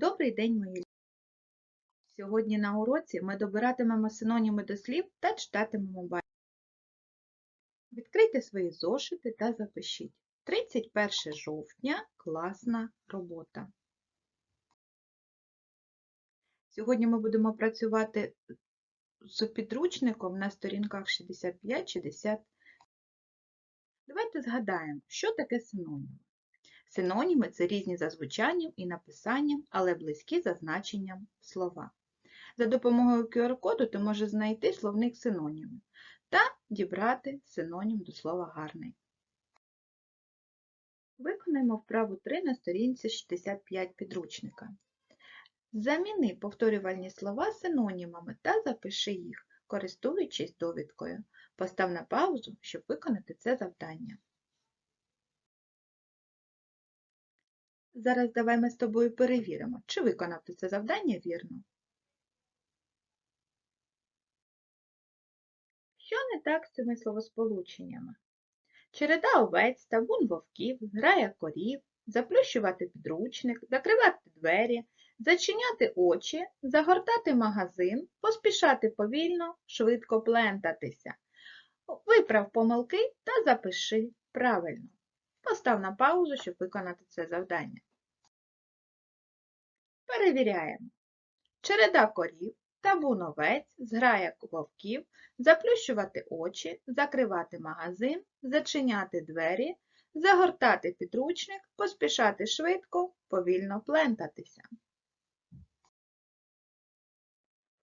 Добрий день, мої любі! Сьогодні на уроці ми добиратимемо синоніми до слів та читатимемо байки. Відкрийте свої зошити та запишіть. 31 жовтня – класна робота. Сьогодні ми будемо працювати з підручником на сторінках 65-60. Давайте згадаємо, що таке синоніми. Синоніми це різні за звучанням і написанням, але близькі за значенням слова. За допомогою QR-коду ти можеш знайти словник синонімів та дібрати синонім до слова гарний. Виконаємо вправу 3 на сторінці 65 підручника. Заміни повторювальні слова синонімами та запиши їх, користуючись довідкою. Постав на паузу, щоб виконати це завдання. Зараз давай ми з тобою перевіримо, чи виконав ти це завдання вірно. Що не так з цими словосполученнями? Череда овець, табун вовків, грая корів, заплющувати підручник, закривати двері, зачиняти очі, загортати магазин, поспішати повільно, швидко плентатися. Виправ помилки та запиши правильно. Постав на паузу, щоб виконати це завдання. Перевіряємо. Череда корів, табун овець, зграя вовків, заплющувати очі, закривати магазин, зачиняти двері, загортати підручник, поспішати швидко, повільно плентатися.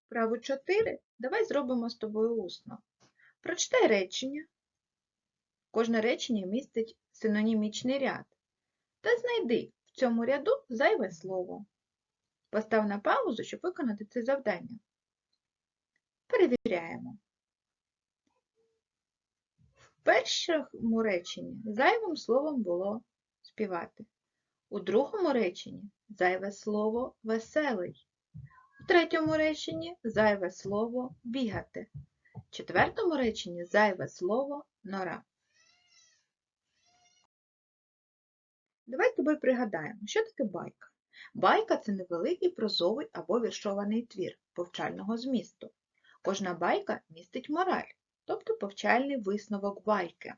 Вправу 4 давай зробимо з тобою усно. Прочитай речення. Кожне речення містить синонімічний ряд. Та знайди в цьому ряду зайве слово. Постав на паузу, щоб виконати це завдання. Перевіряємо. В першому реченні зайвим словом було співати. У другому реченні зайве слово веселий. В третьому реченні зайве слово бігати. В четвертому реченні зайве слово нора. Давай з тобою пригадаємо, що таке байка. Байка це невеликий прозовий або віршований твір повчального змісту. Кожна байка містить мораль, тобто повчальний висновок байки.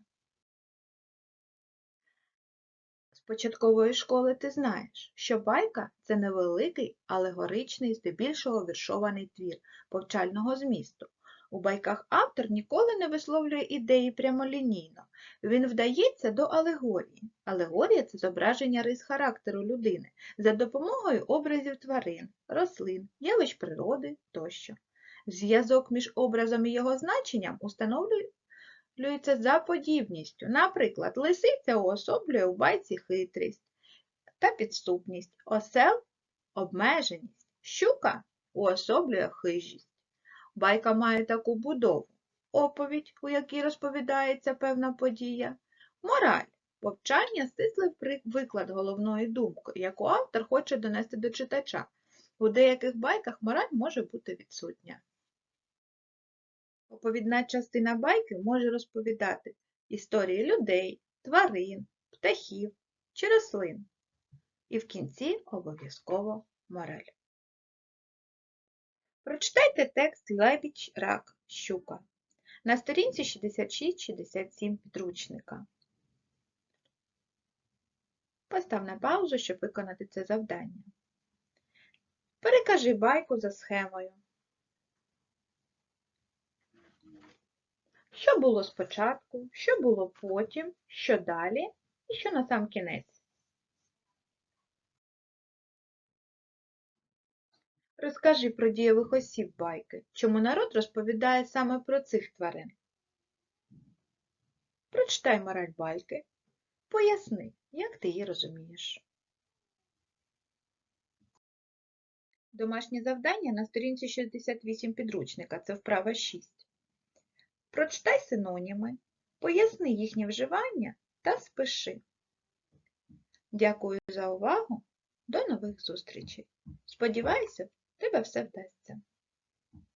З початкової школи ти знаєш, що байка це невеликий алегоричний, здебільшого віршований твір повчального змісту. У байках автор ніколи не висловлює ідеї прямолінійно. Він вдається до алегорії. Алегорія це зображення рис характеру людини за допомогою образів тварин, рослин, явищ природи тощо. Зв'язок між образом і його значенням установлюється за подібністю. Наприклад, лисиця уособлює у байці хитрість та підступність, осел обмеженість, щука уособлює хижість. Байка має таку будову. Оповідь, у якій розповідається певна подія, мораль, повчання, стислий виклад головної думки, яку автор хоче донести до читача. У деяких байках мораль може бути відсутня. Оповідна частина байки може розповідати історії людей, тварин, птахів чи рослин. І в кінці обов'язково мораль. Прочитайте текст Лебідь, рак, щука на сторінці 66-67 підручника. Постав на паузу, щоб виконати це завдання. Перекажи байку за схемою. Що було спочатку, що було потім, що далі і що на сам кінець. Розкажи про дієвих осіб байки, чому народ розповідає саме про цих тварин. Прочитай мораль байки. Поясни, як ти її розумієш. Домашнє завдання на сторінці 68 підручника це вправа 6. Прочитай синоніми, поясни їхнє вживання та спиши. Дякую за увагу. До нових зустрічей. Сподіваюся, тебе все вдасться.